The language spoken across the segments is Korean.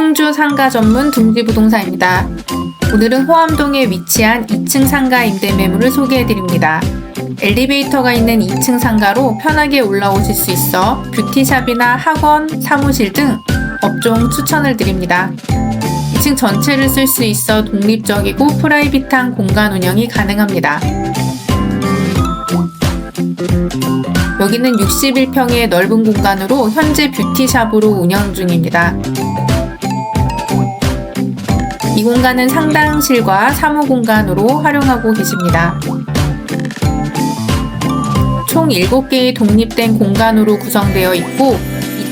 충주 상가 전문 둥지부동산입니다. 오늘은 호암동에 위치한 2층 상가 임대 매물을 소개해드립니다. 엘리베이터가 있는 2층 상가로 편하게 올라오실 수 있어 뷰티샵이나 학원, 사무실 등 업종 추천을 드립니다. 2층 전체를 쓸 수 있어 독립적이고 프라이빗한 공간 운영이 가능합니다. 여기는 61평의 넓은 공간으로 현재 뷰티샵으로 운영 중입니다. 이 공간은 상당실과 사무 공간으로 활용하고 계십니다. 총 7개의 독립된 공간으로 구성되어 있고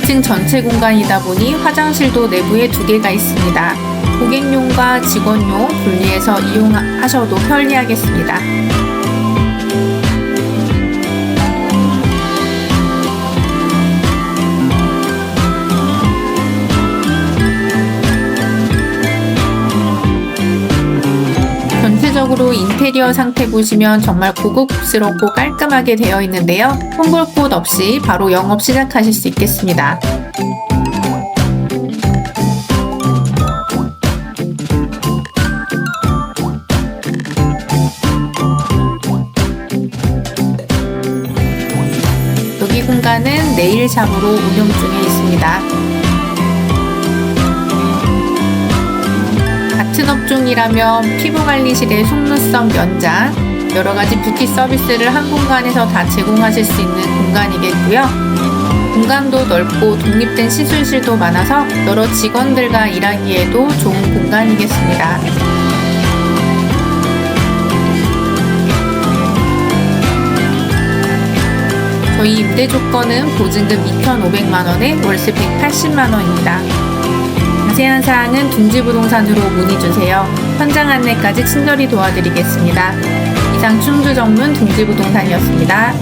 2층 전체 공간이다 보니 화장실도 내부에 2개가 있습니다. 고객용과 직원용 분리해서 이용하셔도 편리하겠습니다. 인테리어 상태 보시면 정말 고급스럽고 깔끔하게 되어 있는데요. 홈볼 곳 없이 바로 영업 시작하실 수 있겠습니다. 여기 공간은 네일샵으로 운영 중에 있습니다. 업종이라면 피부관리실의 속눈썹 연장, 여러 가지 뷰티 서비스를 한 공간에서 다 제공하실 수 있는 공간이겠고요. 공간도 넓고 독립된 시술실도 많아서 여러 직원들과 일하기에도 좋은 공간이겠습니다. 저희 임대 조건은 보증금 2,500만원에 월세 180만원입니다. 자세한 사항은 둥지부동산으로 문의주세요. 현장 안내까지 친절히 도와드리겠습니다. 이상 충주 전문 둥지부동산이었습니다.